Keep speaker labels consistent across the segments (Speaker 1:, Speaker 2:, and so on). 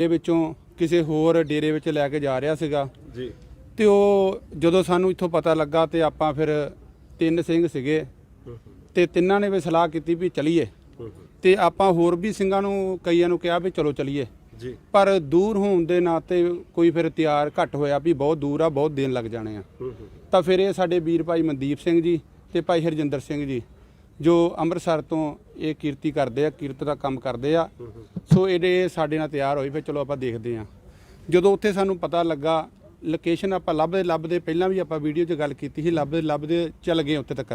Speaker 1: ਇਹ ਵਿੱਚੋਂ ਕਿਸੇ ਹੋਰ ਡੇਰੇ ਵਿੱਚ ਲੈ ਕੇ ਜਾ ਰਿਹਾ ਸੀਗਾ।
Speaker 2: ਜੀ।
Speaker 1: ਤੇ ਉਹ ਜਦੋਂ ਸਾਨੂੰ ਇੱਥੋਂ ਪਤਾ ਲੱਗਾ ਤੇ ਆਪਾਂ ਫਿਰ ਤਿੰਨ ਸਿੰਘ ਸੀਗੇ। ਤੇ ਤਿੰਨਾਂ ਨੇ ਵੀ ਸਲਾਹ ਕੀਤੀ ਵੀ ਚਲੀਏ। ਤੇ ਆਪਾਂ ਹੋਰ ਵੀ ਸਿੰਘਾਂ ਨੂੰ ਕਈਆਂ ਨੂੰ ਕਿਹਾ ਵੀ ਚਲੋ ਚਲੀਏ।
Speaker 2: ਜੀ।
Speaker 1: ਪਰ ਦੂਰ ਹੋਣ ਦੇ ਨਾਤੇ ਕੋਈ ਫਿਰ ਤਿਆਰ ਘੱਟ ਹੋਇਆ ਵੀ ਬਹੁਤ ਦੂਰ ਆ ਬਹੁਤ ਦਿਨ ਲੱਗ ਜਾਣੇ ਆ। ਤਾਂ ਫਿਰ ਇਹ ਸਾਡੇ ਵੀਰ ਭਾਈ ਮਨਦੀਪ ਸਿੰਘ ਜੀ ਤੇ ਭਾਈ ਹਰਜਿੰਦਰ ਸਿੰਘ ਜੀ ਜੋ ਅੰਮ੍ਰਿਤਸਰ ਤੋਂ ਇਹ ਕੀਰਤੀ ਕਰਦੇ ਆ ਕੀਰਤ ਦਾ ਕੰਮ ਕਰਦੇ ਆ। ਸੋ ਇਹਦੇ ਸਾਡੇ ਨਾਲ ਤਿਆਰ ਹੋਈ ਫਿਰ ਚਲੋ ਆਪਾਂ ਦੇਖਦੇ ਆ। ਜਦੋਂ ਉੱਥੇ ਸਾਨੂੰ ਪਤਾ ਲੱਗਾ ਲੋਕੇਸ਼ਨ ਆਪਾਂ ਲੱਭਦੇ ਲੱਭਦੇ ਪਹਿਲਾਂ ਵੀ ਆਪਾਂ ਵੀਡੀਓ 'ਚ ਗੱਲ ਕੀਤੀ ਸੀ ਲੱਭਦੇ ਲੱਭਦੇ ਚੱਲ ਗਏ ਉੱਥੇ ਤੱਕ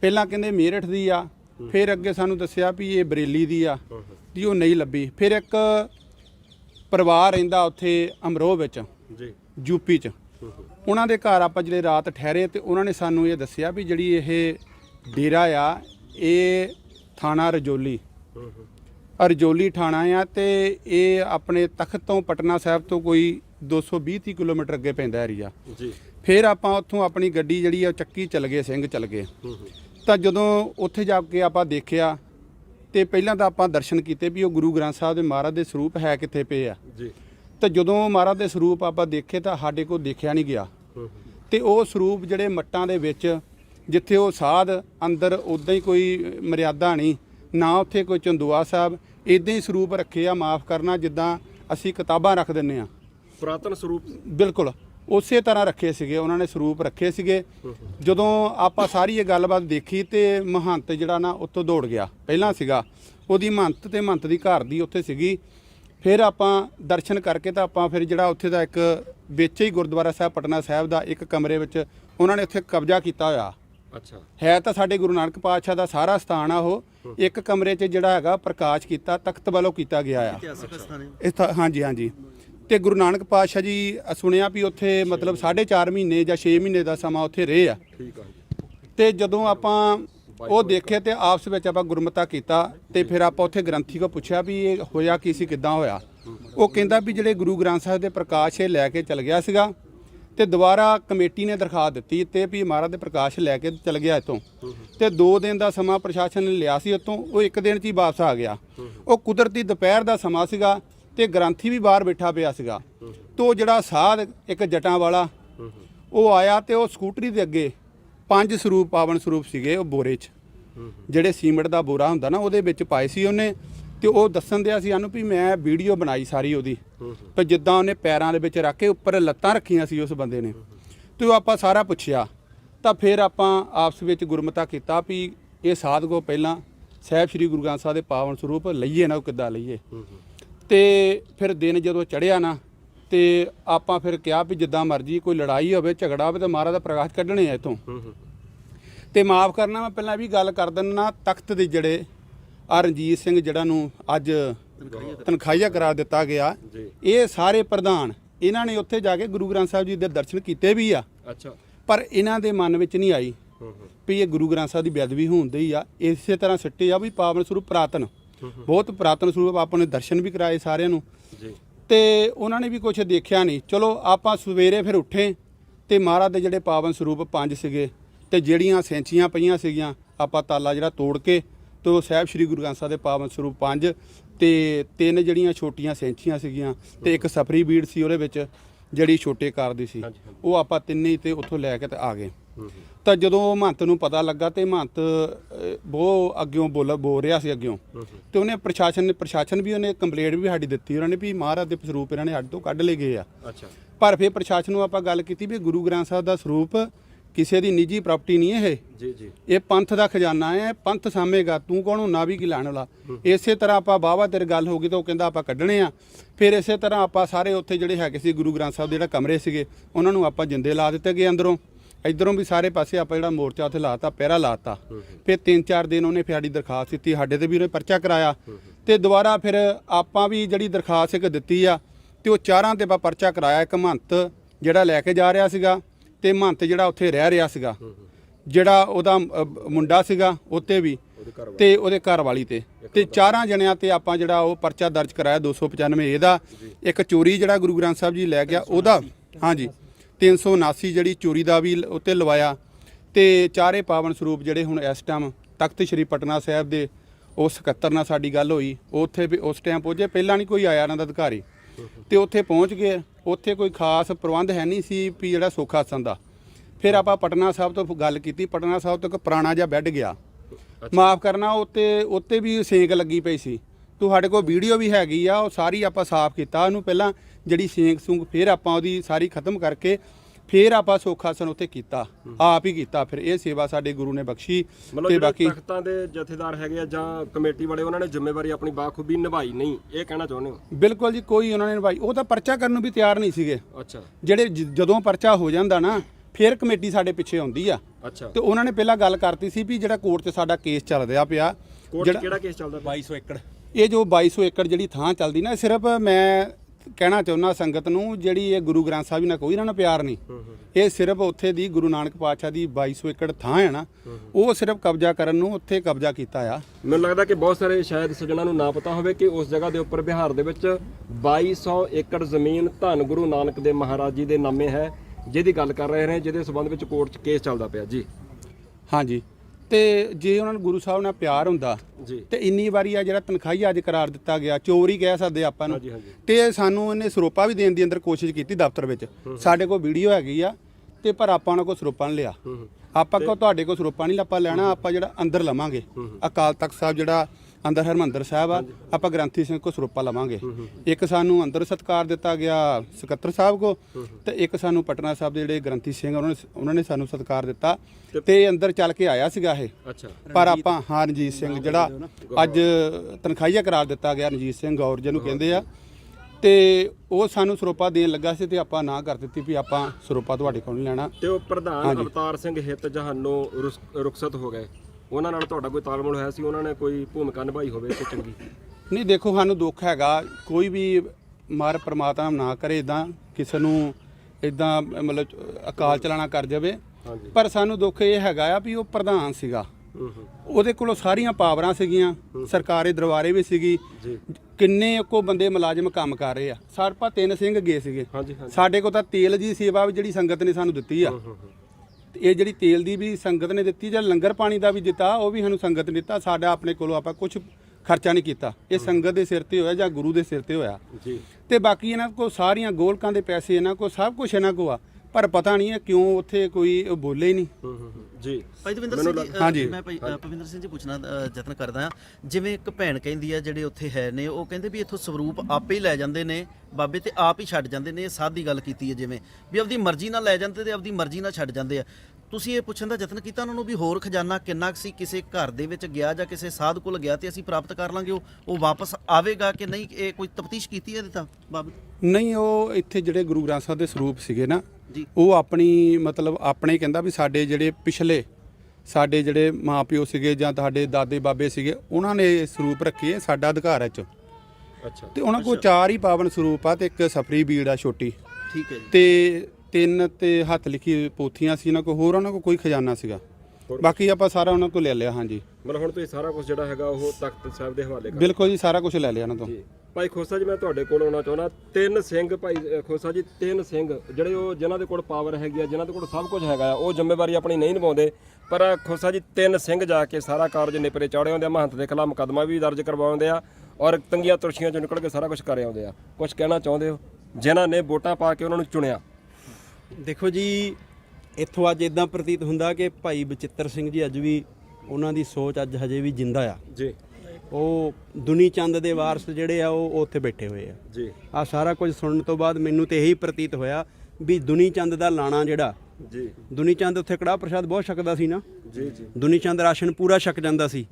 Speaker 1: ਪਹਿਲਾਂ ਕਹਿੰਦੇ ਮੇਰਠ ਦੀ ਆ ਫਿਰ ਅੱਗੇ ਸਾਨੂੰ ਦੱਸਿਆ ਵੀ ਇਹ ਬਰੇਲੀ ਦੀ ਆ ਦੀ ਉਹ ਨਹੀਂ ਲੱਭੀ। ਫਿਰ ਇੱਕ ਪਰਿਵਾਰ ਰਹਿੰਦਾ ਉੱਥੇ ਅਮਰੋਹ ਵਿੱਚ
Speaker 2: ਜੀ।
Speaker 1: ਯੂਪੀ ਚ। ਉਹਨਾਂ ਦੇ ਘਰ ਆਪਾਂ ਜਿਹੜੇ ਰਾਤ ਠਹਿਰੇ ਤੇ ਉਹਨਾਂ ਨੇ ਸਾਨੂੰ ਇਹ ਦੱਸਿਆ ਵੀ ਜਿਹੜੀ ਇਹ ਡੇਰਾ ਆ ਇਹ ਥਾਣਾ ਰਜੋਲੀ। ਰਜੋਲੀ ਥਾਣਾ ਆ ਤੇ ਇਹ ਆਪਣੇ ਤਖਤ ਤੋਂ ਪਟਨਾ ਸਾਹਿਬ ਤੋਂ ਕੋਈ 220 ਤੀਹ ਕਿਲੋਮੀਟਰ ਅੱਗੇ ਪੈਂਦਾ ਏਰੀਆ
Speaker 2: ਜੀ।
Speaker 1: ਫਿਰ ਆਪਾਂ ਉੱਥੋਂ ਆਪਣੀ ਗੱਡੀ ਜਿਹੜੀ ਆ ਚੱਕੀ ਚੱਲ ਗਏ ਸਿੰਘ ਚੱਲ ਗਏ। ਤਾਂ ਜਦੋਂ ਉੱਥੇ ਜਾ ਕੇ ਆਪਾਂ ਦੇਖਿਆ ਤੇ ਪਹਿਲਾਂ ਤਾਂ ਆਪਾਂ ਦਰਸ਼ਨ ਕੀਤੇ ਵੀ ਉਹ ਗੁਰੂ ਗ੍ਰੰਥ ਸਾਹਿਬ ਦੇ ਮਹਾਰਾਜ ਦੇ ਸਰੂਪ ਹੈ ਕਿੱਥੇ ਪਏ ਆ।
Speaker 2: ਜੀ।
Speaker 1: ਤਾਂ ਜਦੋਂ ਮਹਾਰਾਜ ਦੇ ਸਰੂਪ ਆਪਾਂ ਦੇਖੇ ਤਾਂ ਸਾਡੇ ਕੋਲ ਦੇਖਿਆ ਨਹੀਂ ਗਿਆ। ਤੇ ਉਹ ਸਰੂਪ ਜਿਹੜੇ ਮੱਟਾਂ ਦੇ ਵਿੱਚ ਜਿੱਥੇ ਉਹ ਸਾਧ ਅੰਦਰ ਉਦਾਂ ਹੀ ਕੋਈ ਮਰਿਆਦਾ ਨਹੀਂ ਨਾ ਉੱਥੇ ਕੋਈ ਚੰਦੂਆ ਸਾਹਿਬ ਇਦਾਂ ਹੀ ਸਰੂਪ ਰੱਖੇ ਆ ਮਾਫ ਕਰਨਾ ਜਿੱਦਾਂ ਅਸੀਂ ਕਿਤਾਬਾਂ ਰੱਖ ਦਿੰਨੇ ਆ।
Speaker 2: ਪੁਰਾਤਨ ਸਰੂਪ?
Speaker 1: ਬਿਲਕੁਲ ਉਸੇ ਤਰ੍ਹਾਂ ਰੱਖੇ ਸੀਗੇ ਉਹਨਾਂ ਨੇ ਸਰੂਪ ਰੱਖੇ ਸੀਗੇ। ਜਦੋਂ ਆਪਾਂ ਸਾਰੀ ਇਹ ਗੱਲਬਾਤ ਦੇਖੀ ਤੇ ਮਹੰਤ ਜਿਹੜਾ ਨਾ ਉੱਥੋਂ ਦੌੜ ਗਿਆ ਪਹਿਲਾਂ ਸੀਗਾ ਉਹਦੀ ਮਹੰਤ ਤੇ ਮਹੰਤ ਦੀ ਘਰ ਦੀ ਉੱਥੇ ਸੀਗੀ। ਫਿਰ ਆਪਾਂ ਦਰਸ਼ਨ ਕਰਕੇ ਤਾਂ ਆਪਾਂ ਫਿਰ ਜਿਹੜਾ ਉੱਥੇ ਦਾ ਇੱਕ ਵਿੱਚ ਹੀ ਗੁਰਦੁਆਰਾ ਸਾਹਿਬ ਪਟਨਾ ਸਾਹਿਬ ਦਾ ਇੱਕ ਕਮਰੇ ਵਿੱਚ ਉਹਨਾਂ ਨੇ ਉੱਥੇ ਕਬਜ਼ਾ ਕੀਤਾ ਹੋਇਆ।
Speaker 2: ਅੱਛਾ।
Speaker 1: ਹੈ ਤਾਂ ਸਾਡੇ ਗੁਰੂ ਨਾਨਕ ਪਾਤਸ਼ਾਹ ਦਾ ਸਾਰਾ ਸਥਾਨ ਆ ਉਹ। ਇੱਕ ਕਮਰੇ 'ਚ ਜਿਹੜਾ ਹੈਗਾ ਪ੍ਰਕਾਸ਼ ਕੀਤਾ ਤਖਤ ਵੱਲੋਂ ਕੀਤਾ ਗਿਆ ਆ।
Speaker 3: ਇਤਿਹਾਸਕ ਸਥਾਨ ਹੈ
Speaker 1: ਇਸ ਥਾਂ- ਹਾਂਜੀ ਹਾਂਜੀ। ਤੇ ਗੁਰੂ ਨਾਨਕ ਪਾਤਸ਼ਾਹ ਜੀ ਅ, ਸੁਣਿਆ ਵੀ ਉੱਥੇ ਮਤਲਬ 4.5 ਮਹੀਨੇ ਜਾਂ 6 ਮਹੀਨੇ ਦਾ ਸਮਾਂ ਉੱਥੇ ਰਹੇ ਆ।
Speaker 2: ਠੀਕ ਆ
Speaker 1: ਤੇ ਜਦੋਂ ਆਪਾਂ ਉਹ ਦੇਖੇ ਤੇ ਆਪਸ ਵਿੱਚ ਆਪਾਂ ਗੁਰਮਤਾ ਕੀਤਾ ਤੇ ਫਿਰ ਆਪਾਂ ਉੱਥੇ ਗ੍ਰੰਥੀ ਕੋ ਪੁੱਛਿਆ ਵੀ ਇਹ ਹੋਇਆ ਕੀ ਸੀ ਕਿਦਾਂ ਹੋਇਆ? ਉਹ ਕਹਿੰਦਾ ਵੀ ਜਿਹੜੇ ਗੁਰੂ ਗ੍ਰੰਥ ਸਾਹਿਬ ਦੇ ਪ੍ਰਕਾਸ਼ ਇਹ ਲੈ ਕੇ ਚਲ ਗਿਆ ਸੀਗਾ ਤੇ ਦੁਬਾਰਾ ਕਮੇਟੀ ਨੇ ਦਰਖਾਸਤ ਦਿੱਤੀ ਤੇ ਵੀ ਮਹਾਰਾਜ ਦੇ ਪ੍ਰਕਾਸ਼ ਲੈ ਕੇ ਚਲ ਗਿਆ ਇਤੋਂ ਤੇ 2 ਦਿਨ ਦਾ ਸਮਾਂ ਪ੍ਰਸ਼ਾਸਨ ਨੇ ਲਿਆ ਸੀ ਉਤੋਂ ਉਹ ਇੱਕ ਦਿਨ 'ਚ ਹੀ ਵਾਪਸ ਆ ਗਿਆ। ਉਹ ਕੁਦਰਤੀ ਦੁਪਹਿਰ ਦਾ ਸਮਾਂ ਸੀਗਾ ਤੇ ਗ੍ਰੰਥੀ ਵੀ ਬਾਹਰ ਬੈਠਾ ਪਿਆ ਸੀਗਾ। ਤੇ ਉਹ ਜਿਹੜਾ ਸਾਧ, ਇੱਕ ਜਟਾਂ ਵਾਲਾ, ਉਹ ਆਇਆ ਤੇ ਉਹ ਸਕੂਟਰੀ ਦੇ ਅੱਗੇ ਪੰਜ ਸਰੂਪ, ਪਾਵਨ ਸਰੂਪ ਸੀਗੇ ਉਹ ਬੋਰੇ 'ਚ। ਜਿਹੜੇ ਸੀਮਿੰਟ ਦਾ ਬੋਰਾ ਹੁੰਦਾ ਨਾ, ਉਹਦੇ ਵਿੱਚ ਪਾਏ ਸੀ ਉਹਨੇ। ਤੇ ਉਹ ਦੱਸਣ ਦਿਆ ਸੀ ਸਾਨੂੰ ਵੀ ਮੈਂ ਵੀਡੀਓ ਬਣਾਈ ਸਾਰੀ ਉਹਦੀ। ਤੇ ਜਿੱਦਾਂ ਉਹਨੇ ਪੈਰਾਂ ਦੇ ਵਿੱਚ ਰੱਖ ਕੇ ਉੱਪਰ ਲੱਤਾਂ ਰੱਖੀਆਂ ਸੀ ਉਸ ਬੰਦੇ ਨੇ। ਤੇ ਉਹ ਆਪਾਂ ਸਾਰਾ ਪੁੱਛਿਆ। ਤਾਂ ਫਿਰ ਆਪਾਂ ਆਪਸ ਵਿੱਚ ਗੁਰਮਤਾ ਕੀਤਾ ਵੀ ਇਹ ਸਾਧ ਕੋ ਪਹਿਲਾਂ ਸਾਹਿਬ ਸ੍ਰੀ ਗੁਰੂ ਗ੍ਰੰਥ ਸਾਹਿਬ ਦੇ ਪਾਵਨ ਸਰੂਪ ਲਈਏ ਨਾ ਉਹ ਕਿੱਦਾਂ ਲਈਏ। ਤੇ ਫਿਰ ਦਿਨ ਜਦੋਂ ਚੜਿਆ ਨਾ ਤੇ ਆਪਾਂ ਫਿਰ ਕਿਹਾ ਵੀ ਜਿੱਦਾਂ ਮਰਜ਼ੀ ਕੋਈ ਲੜਾਈ ਹੋਵੇ ਝਗੜਾ ਹੋਵੇ ਤਾਂ ਮਹਾਰਾਜ ਦਾ ਪ੍ਰਕਾਸ਼ ਕੱਢਣੇ ਆ ਇਥੋਂ। ਤੇ ਮਾਫ ਕਰਨਾ ਮੈਂ ਪਹਿਲਾਂ ਵੀ ਗੱਲ ਕਰ ਦਿੰਨਾ ਤਖਤ ਦੇ ਜਿਹੜੇ ਆ ਰਣਜੀਤ ਸਿੰਘ ਜਿਹੜਾ ਨੂੰ ਅੱਜ ਤਨਖਾਹੀਆ ਕਰਾ ਦਿੱਤਾ ਗਿਆ। ਇਹ ਸਾਰੇ ਪ੍ਰਧਾਨ ਇਹਨਾਂ ਨੇ ਉੱਥੇ ਜਾ ਕੇ ਗੁਰੂ ਗ੍ਰੰਥ ਸਾਹਿਬ ਜੀ ਦੇ ਦਰਸ਼ਨ ਕੀਤੇ ਵੀ ਆ।
Speaker 2: ਅੱਛਾ।
Speaker 1: ਪਰ ਇਹਨਾਂ ਦੇ ਮਨ ਵਿੱਚ ਨਹੀਂ ਆਈ ਵੀ ਇਹ ਗੁਰੂ ਗ੍ਰੰਥ ਸਾਹਿਬ ਦੀ ਬੇਅਦਬੀ ਹੁੰਦੀ ਹੀ ਆ। ਇਸੇ ਤਰ੍ਹਾਂ ਸਿੱਟੇ ਆ ਵੀ ਪਾਵਨ ਸਰੂਪ ਪ੍ਰਾਤਨ। ਬਹੁਤ ਪ੍ਰਾਤਨ ਸਰੂਪ ਆਪਾਂ ਨੇ ਦਰਸ਼ਨ ਵੀ ਕਰਾਏ ਸਾਰਿਆਂ ਨੂੰ।
Speaker 2: ਜੀ।
Speaker 1: ਤੇ ਉਹਨਾਂ ਨੇ ਵੀ ਕੁਝ ਦੇਖਿਆ ਨਹੀਂ। ਚਲੋ ਆਪਾਂ ਸਵੇਰੇ ਫਿਰ ਉੱਠੇ ਤੇ ਮਹਾਰਾਜ ਦੇ ਜਿਹੜੇ ਪਾਵਨ ਸਰੂਪ ਪੰਜ ਸੀਗੇ ਤੇ ਜਿਹੜੀਆਂ ਸੈਂਚੀਆਂ ਪਈਆਂ ਸੀਗੀਆਂ ਆਪਾਂ ਤਾਲਾ ਜਿਹੜਾ ਤੋੜ ਕੇ ਤੇ ਸਾਹਿਬ ਸ੍ਰੀ ਗੁਰੂ ਗ੍ਰੰਥ ਸਾਹਿਬ ਦੇ ਪਾਵਨ ਸਰੂਪ ਪੰਜ ਤੇ ਤਿੰਨ ਜਿਹੜੀਆਂ ਛੋਟੀਆਂ ਸੈਂਚੀਆਂ ਸੀਗੀਆਂ ਤੇ ਇੱਕ ਸਫਰੀ ਬੀੜ ਸੀ ਉਹਦੇ ਵਿੱਚ ਜਿਹੜੀ ਛੋਟੇ ਕਾਰ ਦੀ ਸੀ। ਉਹ ਆਪਾਂ ਤਿੰਨੇ ਹੀ ਤੇ ਉੱਥੋਂ ਲੈ ਕੇ ਤੇ ਆ ਗਏ। ਤਾਂ ਜਦੋਂ ਮਹੰਤ ਨੂੰ ਪਤਾ ਲੱਗਾ ਤੇ ਮਹੰਤ ਬਹੁਤ ਅੱਗਿਓਂ ਬੋਲ ਬੋਲ ਰਿਹਾ ਸੀ ਅੱਗਿਓਂ। ਤੇ ਉਹਨੇ ਪ੍ਰਸ਼ਾਸਨ ਨੇ ਪ੍ਰਸ਼ਾਸਨ ਵੀ ਉਹਨੇ ਕੰਪਲੇਂਟ ਵੀ ਸਾਡੀ ਦਿੱਤੀ ਉਹਨਾਂ ਨੇ ਵੀ ਮਹਾਰਾਜ ਦੇ ਸਰੂਪ ਇਹਨਾਂ ਨੇ ਸਾਡੇ ਤੋਂ ਕੱਢ ਲਏ ਗਏ ਆ।
Speaker 2: ਅੱਛਾ।
Speaker 1: ਪਰ ਫਿਰ ਪ੍ਰਸ਼ਾਸਨ ਨੂੰ ਆਪਾਂ ਗੱਲ ਕੀਤੀ ਵੀ ਗੁਰੂ ਗ੍ਰੰਥ ਸਾਹਿਬ ਦਾ ਸਰੂਪ ਕਿਸੇ ਦੀ ਨਿੱਜੀ ਪ੍ਰਾਪਰਟੀ ਨਹੀਂ ਇਹ।
Speaker 2: ਜੀ ਜੀ।
Speaker 1: ਇਹ ਪੰਥ ਦਾ ਖਜ਼ਾਨਾ ਹੈ ਪੰਥ ਸਾਂਭੇਗਾ ਤੂੰ ਕੌਣ ਹੁੰਨਾ ਵੀ ਕੀ ਲੈਣ ਵਾਲਾ। ਇਸੇ ਤਰ੍ਹਾਂ ਆਪਾਂ ਬਾਵਾ ਤੇਰੇ ਗੱਲ ਹੋ ਗਈ ਤਾਂ ਉਹ ਕਹਿੰਦਾ ਆਪਾਂ ਕੱਢਣੇ ਆ। ਫਿਰ ਇਸੇ ਤਰ੍ਹਾਂ ਆਪਾਂ ਸਾਰੇ ਉੱਥੇ ਜਿਹੜੇ ਹੈਗੇ ਸੀ ਗੁਰੂ ਗ੍ਰੰਥ ਸਾਹਿਬ ਦੇ ਜਿਹੜਾ ਕਮਰੇ ਸੀਗੇ ਉਹਨਾਂ ਨੂੰ ਆਪਾਂ ਜਿੰਦੇ ਲਾ ਦਿੱਤੇ ਗਏ ਅੰਦਰੋਂ। ਇਧਰੋਂ ਵੀ ਸਾਰੇ ਪਾਸੇ ਆਪਾਂ ਜਿਹੜਾ ਮੋਰਚਾ ਉੱਥੇ ਲਾਤਾ ਪਹਿਰਾ ਲਾਤਾ। ਫਿਰ ਤਿੰਨ ਚਾਰ ਦਿਨ ਉਹਨੇ ਫਿਰ ਸਾਡੀ ਦਰਖਾਸਤ ਦਿੱਤੀ ਸਾਡੇ ਤੇ ਵੀ ਉਹਨੇ ਪਰਚਾ ਕਰਾਇਆ। ਤੇ ਦੁਬਾਰਾ ਫਿਰ ਆਪਾਂ ਵੀ ਜਿਹੜੀ ਦਰਖਾਸਤ ਇੱਕ ਦਿੱਤੀ ਆ ਤੇ ਉਹ ਚਾਰਾਂ ਤੇ ਆਪਾਂ ਪਰਚਾ ਕਰਾਇਆ ਇੱਕ ਮਹੰਤ ਜਿਹੜਾ ਲੈ ਕੇ ਜਾ ਰਿਹਾ ਸੀਗਾ। ਤੇ ਮਹੰਤ ਜਿਹੜਾ ਉੱਥੇ ਰਹਿ ਰਿਹਾ ਸੀਗਾ ਜਿਹੜਾ ਉਹਦਾ ਮੁੰਡਾ ਸੀਗਾ ਉੱਤੇ ਵੀ ਤੇ ਉਹਦੇ ਘਰ ਵਾਲੀ ਤੇ। ਤੇ ਚਾਰਾਂ ਜਣਿਆਂ ਤੇ ਆਪਾਂ ਜਿਹੜਾ ਉਹ ਪਰਚਾ ਦਰਜ ਕਰਾਇਆ 295 ਇਹਦਾ ਇੱਕ ਚੋਰੀ ਜਿਹੜਾ ਗੁਰੂ ਗ੍ਰੰਥ ਸਾਹਿਬ ਜੀ ਲੈ ਗਿਆ ਉਹਦਾ। ਹਾਂਜੀ। 379 ਜਿਹੜੀ ਚੋਰੀ ਦਾ ਵੀ ਉੱਤੇ ਲਵਾਇਆ। ਤੇ ਚਾਰੇ ਪਾਵਨ ਸਰੂਪ ਜਿਹੜੇ ਹੁਣ ਇਸ ਟਾਈਮ ਤਖਤ ਸ੍ਰੀ ਪਟਨਾ ਸਾਹਿਬ ਦੇ ਉਹ ਸਕੱਤਰ ਨਾਲ ਸਾਡੀ ਗੱਲ ਹੋਈ। ਉੱਥੇ ਵੀ ਉਸ ਟਾਈਮ ਪਹੁੰਚੇ ਪਹਿਲਾਂ ਨਹੀਂ ਕੋਈ ਆਇਆ ਇਹਨਾਂ ਦਾ ਅਧਿਕਾਰੀ। ਤੇ ਉੱਥੇ ਪਹੁੰਚ ਗਏ। ਉੱਥੇ ਕੋਈ ਖਾਸ ਪ੍ਰਬੰਧ ਹੈ ਨਹੀਂ ਸੀ ਵੀ ਜਿਹੜਾ ਸੁੱਖ ਆਸਣ ਦਾ। ਫਿਰ ਆਪਾਂ ਪਟਨਾ ਸਾਹਿਬ ਤੋਂ ਗੱਲ ਕੀਤੀ ਪਟਨਾ ਸਾਹਿਬ ਤੋਂ ਇੱਕ ਪੁਰਾਣਾ ਜਿਹਾ ਬੈੱਡ ਗਿਆ। ਮਾਫ ਕਰਨਾ ਉੱਤੇ ਉੱਤੇ ਵੀ ਸੇਕ ਲੱਗੀ ਪਈ ਸੀ। ਤੁਹਾਡੇ ਕੋਲ ਵੀਡੀਓ ਵੀ ਹੈਗੀ ਆ ਉਹ ਸਾਰੀ ਆਪਾਂ ਸਾਫ਼ ਕੀਤਾ। ਉਹਨੂੰ ਪਹਿਲਾਂ ਜਿਹੜੀ ਸੇਕ ਸੂੰਗ ਫਿਰ ਆਪਾਂ ਉਹਦੀ ਸਾਰੀ ਖਤਮ ਕਰਕੇ ਫਿਰ ਆਪਾਂ ਸੁੱਖ ਆਸਣ ਉੱਥੇ ਕੀਤਾ। ਆਪ ਹੀ ਕੀਤਾ। ਫਿਰ ਇਹ ਸੇਵਾ ਸਾਡੇ ਗੁਰੂ ਨੇ ਬਖਸ਼ੀ ਤੇ ਬਾਕੀ
Speaker 2: ਤਖਤਾਂ ਦੇ ਜਥੇਦਾਰ ਹੈਗੇ ਆ ਜਾਂ ਕਮੇਟੀ ਵਾਲੇ ਉਹਨਾਂ ਨੇ ਜ਼ਿੰਮੇਵਾਰੀ ਆਪਣੀ ਬਾਖੂਬੀ ਨਿਭਾਈ ਨਹੀਂ। ਇਹ ਕਹਿਣਾ ਚਾਹੁੰਦੇ ਹੋ?
Speaker 1: ਬਿਲਕੁਲ ਜੀ ਕੋਈ ਉਹਨਾਂ ਨੇ ਭਾਈ ਉਹ ਤਾਂ ਪਰਚਾ ਕਰਨ ਨੂੰ ਵੀ ਤਿਆਰ ਨਹੀਂ ਸੀਗੇ।
Speaker 2: ਅੱਛਾ।
Speaker 1: ਜਿਹੜੇ ਜਦੋਂ ਪਰਚਾ ਹੋ ਜਾਂਦਾ ਨਾ ਫਿਰ ਕਮੇਟੀ ਸਾਡੇ ਪਿੱਛੇ ਆਉਂਦੀ ਆ।
Speaker 2: ਅੱਛਾ।
Speaker 1: ਤੇ ਉਹਨਾਂ ਨੇ ਪਹਿਲਾਂ ਗੱਲ ਕਰਤੀ ਸੀ ਵੀ ਜਿਹੜਾ ਕੋਰਟ 'ਚ ਸਾਡਾ ਕੇਸ ਚੱਲ ਰਿਹਾ ਪਿਆ
Speaker 2: ਕੋਰਟ 'ਚ ਕਿਹੜਾ ਕੇਸ ਚੱਲਦਾ ਪਿਆ?
Speaker 3: 2200 ਏਕੜ।
Speaker 1: ਇਹ ਜੋ 2200 ਏਕੜ ਜਿਹੜੀ ਥਾਂ ਚੱਲਦੀ ਨਾ ਸਿਰਫ ਮੈਂ ਕਹਿਣਾ ਚਾਹੁੰਦਾ ਸੰਗਤ ਨੂੰ ਜਿਹੜੀ ਇਹ ਗੁਰੂ ਗ੍ਰੰਥ ਸਾਹਿਬ ਨਾਲ ਕੋਈ ਇਹਨਾਂ ਨਾਲ ਪਿਆਰ ਨਹੀਂ। ਇਹ ਸਿਰਫ ਉੱਥੇ ਦੀ ਗੁਰੂ ਨਾਨਕ ਪਾਤਸ਼ਾਹ ਦੀ 2200 ਏਕੜ ਥਾਂ ਹੈ ਨਾ ਉਹ ਸਿਰਫ ਕਬਜ਼ਾ ਕਰਨ ਨੂੰ ਉੱਥੇ ਕਬਜ਼ਾ ਕੀਤਾ ਆ।
Speaker 2: ਮੈਨੂੰ ਲੱਗਦਾ ਕਿ ਬਹੁਤ ਸਾਰੇ ਸ਼ਾਇਦ ਸੱਜਣਾ ਨੂੰ ਨਾ ਪਤਾ ਹੋਵੇ ਕਿ ਉਸ ਜਗ੍ਹਾ ਦੇ ਉੱਪਰ ਬਿਹਾਰ ਦੇ ਵਿੱਚ 2200 ਏਕੜ ਜ਼ਮੀਨ ਧੰਨ ਗੁਰੂ ਨਾਨਕ ਦੇ ਮਹਾਰਾਜ ਜੀ ਦੇ ਨਾਮੇ ਹੈ ਜਿਹਦੀ ਗੱਲ ਕਰ ਰਹੇ ਨੇ ਜਿਹਦੇ ਸਬੰਧ ਵਿੱਚ ਕੋਰਟ 'ਚ ਕੇਸ ਚੱਲਦਾ ਪਿਆ। ਜੀ।
Speaker 1: ਹਾਂਜੀ। ਤੇ ਜੇ ਉਹਨਾਂ ਨੂੰ ਗੁਰੂ ਸਾਹਿਬ ਨਾਲ ਪਿਆਰ ਹੁੰਦਾ
Speaker 2: ਜੀ।
Speaker 1: ਤੇ ਇੰਨੀ ਵਾਰੀ ਆ ਜਿਹੜਾ ਤਨਖਾਹੀ ਅੱਜ ਕਰਾਰ ਦਿੱਤਾ ਗਿਆ ਚੋਰੀ ਕਹਿ ਸਕਦੇ ਆਪਾਂ ਨੂੰ
Speaker 2: ਹਾਂਜੀ ਹਾਂਜੀ।
Speaker 1: ਤੇ ਸਾਨੂੰ ਇਹਨੇ ਸਰੋਪਾ ਵੀ ਦੇਣ ਦੀ ਅੰਦਰ ਕੋਸ਼ਿਸ਼ ਕੀਤੀ ਦਫ਼ਤਰ ਵਿੱਚ। ਸਾਡੇ ਕੋਲ ਵੀਡੀਓ ਹੈਗੀ ਆ ਤੇ ਪਰ ਆਪਾਂ ਉਹਨਾਂ ਕੋਲ ਸਰੋਪਾ ਨਹੀਂ ਲਿਆ।
Speaker 2: ਹੂੰ ਹੂੰ।
Speaker 1: ਆਪਾਂ ਕੋ ਤੁਹਾਡੇ ਕੋਲ ਸਰੋਪਾ ਨਹੀਂ ਆਪਾਂ ਲੈਣਾ ਆਪਾਂ ਜਿਹੜਾ ਅੰਦਰ ਲਵਾਂਗੇ। ਅਕਾਲ ਤਖਤ ਸਾਹਿਬ ਜਿਹੜਾ ਅੰਦਰ ਹਰਮੰਦਰ ਸਾਹਿਬ ਆ ਆਪਾਂ ਗ੍ਰੰਥੀ ਸਿੰਘ ਕੋ ਸਰੋਪਾ ਲਵਾਂਗੇ। ਇੱਕ ਸਾਨੂੰ ਅੰਦਰ ਸਤਕਾਰ ਦਿੱਤਾ ਗਿਆ ਸਕੱਤਰ ਸਾਹਿਬ ਕੋ ਤੇ ਇੱਕ ਸਾਨੂੰ ਪਟਨਾ ਸਾਹਿਬ ਦੇ ਜਿਹੜੇ ਗ੍ਰੰਥੀ ਸਿੰਘ ਉਹਨਾਂ ਨੇ ਉਹਨਾਂ ਨੇ ਸਾਨੂੰ ਸਤਕਾਰ ਦਿੱਤਾ ਤੇ ਅੰਦਰ ਚੱਲ ਕੇ ਆਇਆ ਸੀਗਾ ਇਹ। ਪਰ ਆਪਾਂ ਹਾਂ ਰਣਜੀਤ ਸਿੰਘ ਜਿਹੜਾ ਅੱਜ ਤਨਖਾਹੀਆ ਕਰਾਰ ਦਿੱਤਾ ਗਿਆ ਰਣਜੀਤ ਸਿੰਘ ਗੌਰ ਜਿਹਨੂੰ ਕਹਿੰਦੇ ਆ। ਤੇ ਉਹ ਸਾਨੂੰ ਸਰੋਪਾ ਦੇਣ ਲੱਗਾ ਸੀ ਤੇ ਆਪਾਂ ਨਾ ਕਰ ਦਿੱਤੀ ਵੀ ਆਪਾਂ ਸਰੋਪਾ ਤੁਹਾਡੇ ਕੋਲ ਨਹੀਂ ਲੈਣਾ।
Speaker 2: ਤੇ ਉਹ ਪ੍ਰਧਾਨ ਅਵਤਾਰ ਸਿੰਘ ਹਿੱਤ ਜਹਾਨੋਂ ਰੁਖਸਤ ਹੋ ਗਏ। ਉਹਨਾਂ ਨਾਲ ਤੁਹਾਡਾ ਕੋਈ ਤਾਲਮੇਲ ਹੋਇਆ ਸੀ? ਉਹਨਾਂ ਨੇ ਕੋਈ ਭੂਮਿਕਾ ਨਿਭਾਈ ਹੋਵੇ ਤੇ ਚੰਗੀ?
Speaker 1: ਨਹੀਂ ਦੇਖੋ ਸਾਨੂੰ ਦੁੱਖ ਹੈਗਾ। ਕੋਈ ਵੀ ਮਾਰ ਪ੍ਰਮਾਤਮਾ ਨਾ ਕਰੇ ਇਦਾਂ ਕਿਸੇ ਨੂੰ ਇਦਾਂ ਮਤਲਬ ਅਕਾਲ ਚਲਾਣਾ ਕਰ ਜਾਵੇ। ਪਰ ਸਾਨੂੰ ਦੁੱਖ ਇਹ ਹੈਗਾ ਆ ਵੀ ਉਹ ਪ੍ਰਧਾਨ ਸੀਗਾ। ਉਹਦੇ ਕੋਲੋਂ ਸਾਰੀਆਂ ਪਾਵਰਾਂ ਸੀਗੀਆਂ। ਸਰਕਾਰੀ ਦਰਬਾਰੇ ਵੀ ਸੀਗੀ।
Speaker 2: ਜੀ।
Speaker 1: ਕਿੰਨੇ ਕੋ ਬੰਦੇ ਮੁਲਾਜ਼ਮ ਕੰਮ ਕਰ ਰਹੇ ਆ। ਸਾਡੇ ਪਾ ਤਿੰਨ ਸਿੰਘ ਗਏ ਸੀਗੇ। ਸਾਡੇ ਕੋਲ ਤਾਂ ਤੇਲ ਦੀ ਸੇਵਾ ਵੀ ਜਿਹੜੀ ਸੰਗਤ ਨੇ ਸਾਨੂੰ ਦਿੱਤੀ ਆ। ਤੇ ਇਹ ਜਿਹੜੀ ਤੇਲ ਦੀ ਵੀ ਸੰਗਤ ਨੇ ਦਿੱਤੀ ਜਾਂ ਲੰਗਰ ਪਾਣੀ ਦਾ ਵੀ ਦਿੱਤਾ ਉਹ ਵੀ ਸਾਨੂੰ ਸੰਗਤ ਨੇ ਦਿੱਤਾ। ਸਾਡਾ ਆਪਣੇ ਕੋਲੋਂ ਆਪਾਂ ਕੁਝ ਖਰਚਾ ਨਹੀਂ ਕੀਤਾ। ਇਹ ਸੰਗਤ ਦੇ ਸਿਰ ਤੇ ਹੋਇਆ ਜਾਂ ਗੁਰੂ ਦੇ ਸਿਰ ਤੇ ਹੋਇਆ।
Speaker 2: ਜੀ।
Speaker 1: ਤੇ ਬਾਕੀ ਇਹਨਾਂ ਕੋਲ ਸਾਰੀਆਂ ਗੋਲਕਾਂ ਦੇ ਪੈਸੇ ਇਹਨਾਂ ਕੋਲ ਸਭ ਕੁਝ ਇਹਨਾਂ ਕੋਲ ਆ। ਪਰ ਪਤਾ ਨਹੀਂ ਹੈ ਕਿਉਂ ਉੱਥੇ ਕੋਈ ਬੋਲੇ ਹੀ ਨਹੀਂ।
Speaker 2: ਹੂੰ ਹੂੰ ਹੂੰ, ਜੀ।
Speaker 3: ਭਾਈ ਦਵਿੰਦਰ ਸਿੰਘ ਜੀ। ਮੈਂ ਭਾਈ ਅ, ਭਵਿੰਦਰ ਸਿੰਘ ਜੀ ਪੁੱਛਣਾ ਯਤਨ ਕਰਦਾ ਹਾਂ। ਜਿਵੇਂ ਇੱਕ ਭੈਣ ਕਹਿੰਦੀ ਆ ਜਿਹੜੇ ਉੱਥੇ ਹੈ ਨੇ ਉਹ ਕਹਿੰਦੇ ਵੀ ਇੱਥੋਂ ਸਰੂਪ ਆਪੇ ਹੀ ਲੈ ਜਾਂਦੇ ਨੇ ਬਾਬੇ ਤੇ ਆਪ ਹੀ ਛੱਡ ਜਾਂਦੇ ਨੇ ਇਹ ਸਾਦੀ ਗੱਲ ਕੀਤੀ ਹੈ ਜਿਵੇਂ। ਵੀ ਆਪਦੀ ਮਰਜ਼ੀ ਨਾਲ ਲੈ ਜਾਂਦੇ ਤੇ ਆਪਦੀ ਮਰਜ਼ੀ ਨਾਲ ਛੱਡ ਜਾਂਦੇ ਆ। ਤੁਸੀਂ ਇਹ ਪੁੱਛਣ ਦਾ ਯਤਨ ਕੀਤਾ ਉਹਨਾਂ ਨੂੰ ਵੀ ਹੋਰ ਖਜ਼ਾਨਾ ਕਿੰਨਾ ਕੁ ਸੀ ਕਿਸੇ ਘਰ ਦੇ ਵਿੱਚ ਗਿਆ ਜਾਂ ਕਿਸੇ ਸਾਧ ਕੋਲ ਗਿਆ ਤੇ ਅਸੀਂ ਪ੍ਰਾਪਤ ਕਰ ਲਾਂਗੇ ਉਹ ਉਹ ਵਾਪਸ ਆਵੇਗਾ ਕਿ ਨਹੀਂ? ਇਹ ਕੋਈ ਤਫਤੀਸ਼ ਕੀਤੀ ਹੈ ਇਹਦੇ ਤਾਂ ਬਾਬਤ?
Speaker 1: ਨਹੀਂ ਉਹ ਇੱਥੇ ਜਿਹੜੇ ਗੁਰੂ ਗ੍ਰੰਥ ਸਾਹਿਬ ਦੇ ਸਰੂਪ ਸੀਗੇ ਨਾ ਉਹ ਆਪਣੀ ਮਤਲਬ ਆਪਣੇ ਕਹਿੰਦਾ ਵੀ ਸਾਡੇ ਜਿਹੜੇ ਪਿਛਲੇ ਸਾਡੇ ਜਿਹੜੇ ਮਾਪਿਓ ਸੀਗੇ ਜਾਂ ਤੁਹਾਡੇ ਦਾਦੇ ਬਾਬੇ ਸੀਗੇ ਉਹਨਾਂ ਨੇ ਇਹ ਸਰੂਪ ਰੱਖੇ ਸਾਡਾ ਅਧਿਕਾਰ ਹੈ ਚ।
Speaker 2: ਅੱਛਾ।
Speaker 1: ਤੇ ਉਹਨਾਂ ਕੋਲ ਚਾਰ ਹੀ ਪਾਵਨ ਸਰੂਪ ਆ ਤੇ ਇੱਕ ਸਫਰੀ ਬੀੜ ਆ ਛੋਟੀ।
Speaker 3: ਠੀਕ ਹੈ ਜੀ।
Speaker 1: ਤੇ ਤਿੰਨ ਤੇ ਹੱਥ ਲਿਖੀ ਪੋਥੀਆਂ ਸੀ ਉਹਨਾਂ ਕੋਲ ਹੋਰ ਉਹਨਾਂ ਕੋਲ ਕੋਈ ਖਜ਼ਾਨਾ ਸੀਗਾ। ਬਾਕੀ ਆਪਾਂ ਸਾਰਾ ਉਹਨਾਂ ਕੋਲ ਲੈ ਲਿਆ ਹਾਂਜੀ।
Speaker 2: ਮਤਲਬ ਹੁਣ ਤੁਸੀਂ ਸਾਰਾ ਕੁਝ ਜਿਹੜਾ ਹੈਗਾ ਉਹ ਤਖਤ ਸਾਹਿਬ ਦੇ ਹਵਾਲੇ ਕਰ
Speaker 1: ਬਿਲਕੁਲ ਜੀ ਸਾਰਾ ਕੁਝ ਲੈ ਲਿਆ ਉਹਨਾਂ ਤੋਂ।
Speaker 2: ਜੀ। ਭਾਈ ਖੋਸਾ ਜੀ ਮੈਂ ਤੁਹਾਡੇ ਕੋਲ ਆਉਣਾ ਚਾਹੁੰਦਾ। ਤਿੰਨ ਸਿੰਘ ਭਾਈ ਅ, ਖੋਸਾ ਜੀ ਤਿੰਨ ਸਿੰਘ ਜਿਹੜੇ ਉਹ ਜਿਨ੍ਹਾਂ ਦੇ ਕੋਲ ਪਾਵਰ ਹੈਗੀ ਆ ਜਿਨ੍ਹਾਂ ਦੇ ਕੋਲ ਸਭ ਕੁਝ ਹੈਗਾ ਆ ਉਹ ਜ਼ਿੰਮੇਵਾਰੀ ਆਪਣੀ ਨਹੀਂ ਨਿਭਾਉਂਦੇ। ਪਰ ਖੋਸਾ ਜੀ ਤਿੰਨ ਸਿੰਘ ਜਾ ਕੇ ਸਾਰਾ ਕਾਰਜ ਨਿਪਰੇ ਚਾੜੇ ਆਉਂਦੇ ਆ ਮਹੰਤ ਦੇ ਖਿਲਾਫ ਮੁਕੱਦਮਾ ਵੀ ਦਰਜ ਕਰਵਾਉਂਦੇ ਆ ਔਰ ਤੰਗੀਆਂ ਤੁਰਸ਼ੀਆਂ ਚੋਂ ਨਿਕਲ ਕੇ ਸਾਰਾ ਕੁਝ ਕਰ ਆਉਂਦੇ ਆ। ਕੁਝ ਕਹਿਣਾ ਚਾਹੁੰਦੇ ਹੋ? ਜਿਨ੍ਹਾਂ ਨੇ ਵੋਟਾਂ ਪਾ ਕੇ ਉਹਨਾਂ ਨੂੰ ਚੁਣਿਆ।
Speaker 4: ਦੇਖੋ ਜੀ ਇੱਥੋਂ ਅੱਜ ਇਦਾਂ ਪ੍ਰਤੀਤ ਹੁੰਦਾ ਕਿ ਭਾਈ ਬਚਿੱਤਰ ਸਿੰਘ ਜੀ ਅੱਜ ਵੀ ਉਹਨਾਂ ਦੀ ਸੋਚ ਅੱਜ ਹਜੇ ਵੀ ਜਿੰਦਾ ਆ।
Speaker 2: ਜੀ।
Speaker 4: ਉਹ ਦੁਨੀ ਚੰਦ ਦੇ ਵਾਰਸ ਜਿਹੜੇ ਆ ਉਹ ਉੱਥੇ ਬੈਠੇ ਹੋਏ ਆ।
Speaker 2: ਜੀ।
Speaker 4: ਆ ਸਾਰਾ ਕੁਝ ਸੁਣਨ ਤੋਂ ਬਾਅਦ ਮੈਨੂੰ ਤੇ ਇਹੀ ਪ੍ਰਤੀਤ ਹੋਇਆ ਵੀ ਦੁਨੀ ਚੰਦ ਦਾ ਲਾਣਾ ਜਿਹੜਾ
Speaker 2: ਜੀ।
Speaker 4: ਦੁਨੀ ਚੰਦ ਉੱਥੇ ਕੜਾਹ ਪ੍ਰਸ਼ਾਦ ਬਹੁਤ ਛਕਦਾ ਸੀ ਨਾ।
Speaker 2: ਜੀ ਜੀ।
Speaker 4: ਦੁਨੀ ਚੰਦ ਰਾਸ਼ਨ ਪੂਰਾ ਛਕ ਜਾਂਦਾ ਸੀ।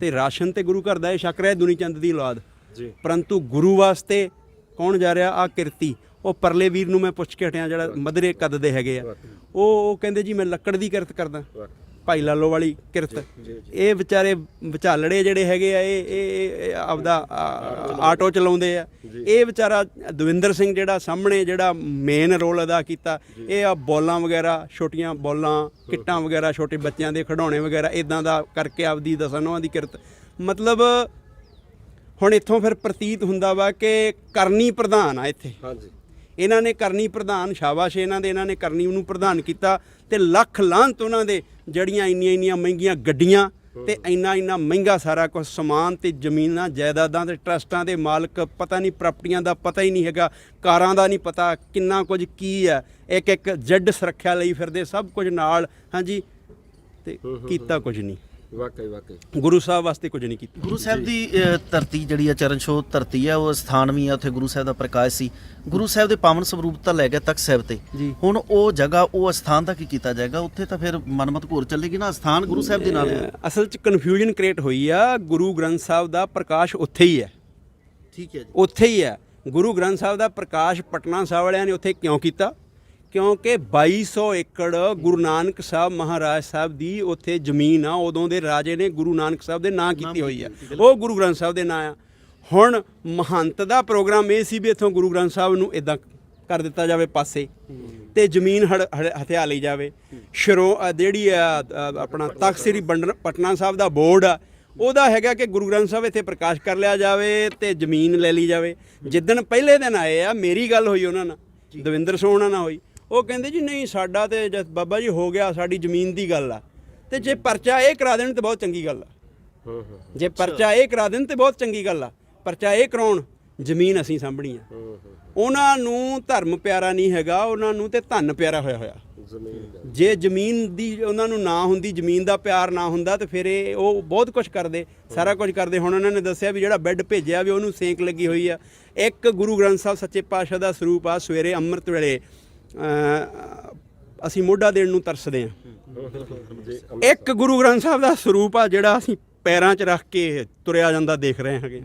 Speaker 4: ਤੇ ਰਾਸ਼ਨ ਤੇ ਗੁਰੂ ਘਰ ਦਾ ਇਹ ਛਕ ਰਿਹਾ ਦੁਨੀ ਚੰਦ ਦੀ ਔਲਾਦ।
Speaker 2: ਜੀ।
Speaker 4: ਪਰੰਤੂ ਗੁਰੂ ਵਾਸਤੇ ਕੌਣ ਜਾ ਰਿਹਾ? ਆ ਕਿਰਤੀ। ਉਹ ਪਰਲੇ ਵੀਰ ਨੂੰ ਮੈਂ ਪੁੱਛ ਕੇ ਹਟਿਆ ਜਿਹੜਾ ਮਧਰੇ ਕੱਦ ਦੇ ਹੈਗੇ ਆ। ਉਹ ਉਹ ਕਹਿੰਦੇ ਜੀ ਮੈਂ ਲੱਕੜ ਦੀ ਕਿਰਤ ਕਰਦਾ। ਭਾਈ ਲਾਲੋ ਵਾਲੀ ਕਿਰਤ। ਇਹ ਵਿਚਾਰੇ ਵਿਚਾਲੜੇ ਜਿਹੜੇ ਹੈਗੇ ਆ ਇਹ ਇਹ ਆਪਦਾ ਆਟੋ ਚਲਾਉਂਦੇ ਆ। ਇਹ ਵਿਚਾਰਾ ਦਵਿੰਦਰ ਸਿੰਘ ਜਿਹੜਾ ਸਾਹਮਣੇ ਜਿਹੜਾ ਮੇਨ ਰੋਲ ਅਦਾ ਕੀਤਾ। ਇਹ ਆ ਬੋਲਾਂ ਵਗੈਰਾ ਛੋਟੀਆਂ ਬੋਲਾਂ ਕਿੱਟਾਂ ਵਗੈਰਾ ਛੋਟੇ ਬੱਚਿਆਂ ਦੇ ਖਿਡੌਣੇ ਵਗੈਰਾ ਇਦਾਂ ਦਾ ਕਰਕੇ ਆਪਦੀ ਦਸਨੋਂ ਦੀ ਕਿਰਤ। ਮਤਲਬ ਹੁਣ ਇੱਥੋਂ ਫਿਰ ਪ੍ਰਤੀਤ ਹੁੰਦਾ ਵਾ ਕਿ ਕਰਨੀ ਪ੍ਰਧਾਨ ਆ ਇੱਥੇ।
Speaker 2: ਹਾਂਜੀ।
Speaker 4: ਇਹਨਾਂ ਨੇ ਕਰਨੀ ਪ੍ਰਧਾਨ ਸ਼ਾਬਾਸ਼ ਇਹਨਾਂ ਦੇ ਇਹਨਾਂ ਨੇ ਕਰਨੀ ਨੂੰ ਪ੍ਰਧਾਨ ਕੀਤਾ ਤੇ ਲੱਖ ਲਾਂਤ ਉਹਨਾਂ ਦੇ ਜੜੀਆਂ ਇੰਨੀਆਂ ਇੰਨੀਆਂ ਮਹਿੰਗੀਆਂ ਗੱਡੀਆਂ ਤੇ ਇੰਨਾ ਇੰਨਾ ਮਹਿੰਗਾ ਸਾਰਾ ਕੁਝ ਸਮਾਨ ਤੇ ਜ਼ਮੀਨਾਂ ਜਾਇਦਾਦਾਂ ਤੇ ਟਰਸਟਾਂ ਦੇ ਮਾਲਕ ਪਤਾ ਨਹੀਂ ਪ੍ਰਾਪਰਟੀਆਂ ਦਾ ਪਤਾ ਹੀ ਨਹੀਂ ਹੈਗਾ ਕਾਰਾਂ ਦਾ ਨਹੀਂ ਪਤਾ ਕਿੰਨਾ ਕੁਝ ਕੀ ਹੈ। ਇੱਕ ਇੱਕ ਜੱਡ ਸੁਰੱਖਿਆ ਲਈ ਫਿਰਦੇ ਸਭ ਕੁਝ ਨਾਲ ਹਾਂਜੀ ਤੇ ਕੀਤਾ ਕੁਝ ਨਹੀਂ।
Speaker 2: ਵਾਕਈ ਵਾਕਈ।
Speaker 4: ਗੁਰੂ ਸਾਹਿਬ ਵਾਸਤੇ ਕੁਝ ਨਹੀਂ ਕੀਤਾ।
Speaker 3: ਗੁਰੂ ਸਾਹਿਬ ਦੀ ਅ, ਧਰਤੀ ਜਿਹੜੀ ਆ ਚਰਨ ਛੋਹ ਧਰਤੀ ਆ ਉਹ ਸਥਾਨ ਵੀ ਆ ਉੱਥੇ ਗੁਰੂ ਸਾਹਿਬ ਦਾ ਪ੍ਰਕਾਸ਼ ਸੀ। ਗੁਰੂ ਸਾਹਿਬ ਦੇ ਪਾਵਨ ਸਰੂਪ ਤਾਂ ਲੈ ਗਿਆ ਤਖਤ ਸਾਹਿਬ ਤੇ।
Speaker 4: ਜੀ।
Speaker 3: ਹੁਣ ਉਹ ਜਗ੍ਹਾ ਉਹ ਸਥਾਨ ਦਾ ਕੀ ਕੀਤਾ ਜਾਏਗਾ। ਉੱਥੇ ਤਾਂ ਫਿਰ ਮਨਮਤ ਘੋਰ ਚੱਲੇਗੀ ਨਾ। ਸਥਾਨ ਗੁਰੂ ਸਾਹਿਬ ਦੇ ਨਾਲ ਹੈ।
Speaker 4: ਅਸਲ 'ਚ ਕਨਫਿਊਜ਼ਨ ਕ੍ਰੀਏਟ ਹੋਈ ਆ। ਗੁਰੂ ਗ੍ਰੰਥ ਸਾਹਿਬ ਦਾ ਪ੍ਰਕਾਸ਼ ਉੱਥੇ ਹੀ ਹੈ
Speaker 3: ਠੀਕ ਹੈ ਜੀ।
Speaker 4: ਉੱਥੇ ਹੀ ਹੈ ਗੁਰੂ ਗ੍ਰੰਥ ਸਾਹਿਬ ਦਾ ਪ੍ਰਕਾਸ਼ ਪਟਨਾ ਸਾਹਿਬ ਵਾਲਿਆਂ ਨੇ ਉੱਥੇ ਕਿਉਂ ਕੀਤਾ? ਕਿਉਂਕਿ 2200 ਏਕੜ ਗੁਰੂ ਨਾਨਕ ਸਾਹਿਬ ਮਹਾਰਾਜ ਸਾਹਿਬ ਦੀ ਉੱਥੇ ਜ਼ਮੀਨ ਆ ਉਦੋਂ ਦੇ ਰਾਜੇ ਨੇ ਗੁਰੂ ਨਾਨਕ ਸਾਹਿਬ ਦੇ ਨਾਂ ਕੀਤੀ ਹੋਈ ਆ। ਉਹ ਗੁਰੂ ਗ੍ਰੰਥ ਸਾਹਿਬ ਦੇ ਨਾਂ ਆ। ਹੁਣ ਮਹੰਤ ਦਾ ਪ੍ਰੋਗਰਾਮ ਇਹ ਸੀ ਵੀ ਇੱਥੋਂ ਗੁਰੂ ਗ੍ਰੰਥ ਸਾਹਿਬ ਨੂੰ ਇਦਾਂ ਕਰ ਦਿੱਤਾ ਜਾਵੇ ਪਾਸੇ ਤੇ ਜ਼ਮੀਨ ਹਥਿਆ ਲਈ ਜਾਵੇ। ਸ਼ਰੋ ਜਿਹੜੀ ਆ ਆਪਣਾ ਤਖਤ ਸ੍ਰੀ ਪਟਨਾ ਸਾਹਿਬ ਦਾ ਬੋਰਡ ਆ ਉਹਦਾ ਹੈਗਾ ਕਿ ਗੁਰੂ ਗ੍ਰੰਥ ਸਾਹਿਬ ਇੱਥੇ ਪ੍ਰਕਾਸ਼ ਕਰ ਲਿਆ ਜਾਵੇ ਤੇ ਜ਼ਮੀਨ ਲੈ ਲਈ ਜਾਵੇ। ਜਿੱਦਣ ਪਹਿਲੇ ਦਿਨ ਆਏ ਆ ਮੇਰੀ ਗੱਲ ਹੋਈ ਉਹਨਾਂ ਨਾਲ ਦਵਿੰਦਰ ਸੋਹਣਾ ਨਾਲ ਹੋਈ। ਉਹ ਕਹਿੰਦੇ ਜੀ ਨਹੀਂ ਸਾਡਾ ਤੇ ਜਦ ਬਾਬਾ ਜੀ ਹੋ ਗਿਆ ਸਾਡੀ ਜ਼ਮੀਨ ਦੀ ਗੱਲ ਆ। ਤੇ ਜੇ ਪਰਚਾ ਇਹ ਕਰਾ ਦੇਣ ਤੇ ਬਹੁਤ ਚੰਗੀ ਗੱਲ ਆ।
Speaker 2: ਹੂੰ ਹੂੰ।
Speaker 4: ਜੇ ਪਰਚਾ ਇਹ ਕਰਾ ਦੇਣ ਤੇ ਬਹੁਤ ਚੰਗੀ ਗੱਲ ਆ। ਪਰਚਾ ਇਹ ਕਰਾਉਣ ਜ਼ਮੀਨ ਅਸੀਂ ਸਾਂਭਣੀ ਆ। ਉਹਨਾਂ ਨੂੰ ਧਰਮ ਪਿਆਰਾ ਨਹੀਂ ਹੈਗਾ ਉਹਨਾਂ ਨੂੰ ਤੇ ਧਨ ਪਿਆਰਾ ਹੋਇਆ ਹੋਇਆ। ਜੇ ਜ਼ਮੀਨ ਦੀ ਉਹਨਾਂ ਨੂੰ ਨਾ ਹੁੰਦੀ ਜ਼ਮੀਨ ਦਾ ਪਿਆਰ ਨਾ ਹੁੰਦਾ ਤੇ ਫਿਰ ਇਹ ਉਹ ਬਹੁਤ ਕੁਝ ਕਰਦੇ। ਸਾਰਾ ਕੁਝ ਕਰਦੇ। ਹੁਣ ਉਹਨਾਂ ਨੇ ਦੱਸਿਆ ਵੀ ਜਿਹੜਾ ਬੈੱਡ ਭੇਜਿਆ ਵੀ ਉਹਨੂੰ ਸੇਕ ਲੱਗੀ ਹੋਈ ਆ। ਇੱਕ ਗੁਰੂ ਗ੍ਰੰਥ ਸਾਹਿਬ ਸੱਚੇ ਪਾਤਸ਼ਾਹ ਦਾ ਸਰੂਪ ਆ ਸਵੇਰੇ ਅੰਮ੍ਰਿਤ ਵੇਲੇ। ਅਸੀਂ ਮੋਢਾ ਦੇਣ ਨੂੰ ਤਰਸਦੇ
Speaker 2: ਹਾਂ।
Speaker 4: ਇੱਕ ਗੁਰੂ ਗ੍ਰੰਥ ਸਾਹਿਬ ਦਾ ਸਰੂਪ ਆ ਜਿਹੜਾ ਅਸੀਂ ਪੈਰਾਂ 'ਚ ਰੱਖ ਕੇ ਤੁਰਿਆ ਜਾਂਦਾ ਦੇਖ ਰਹੇ ਹਾਂਗੇ।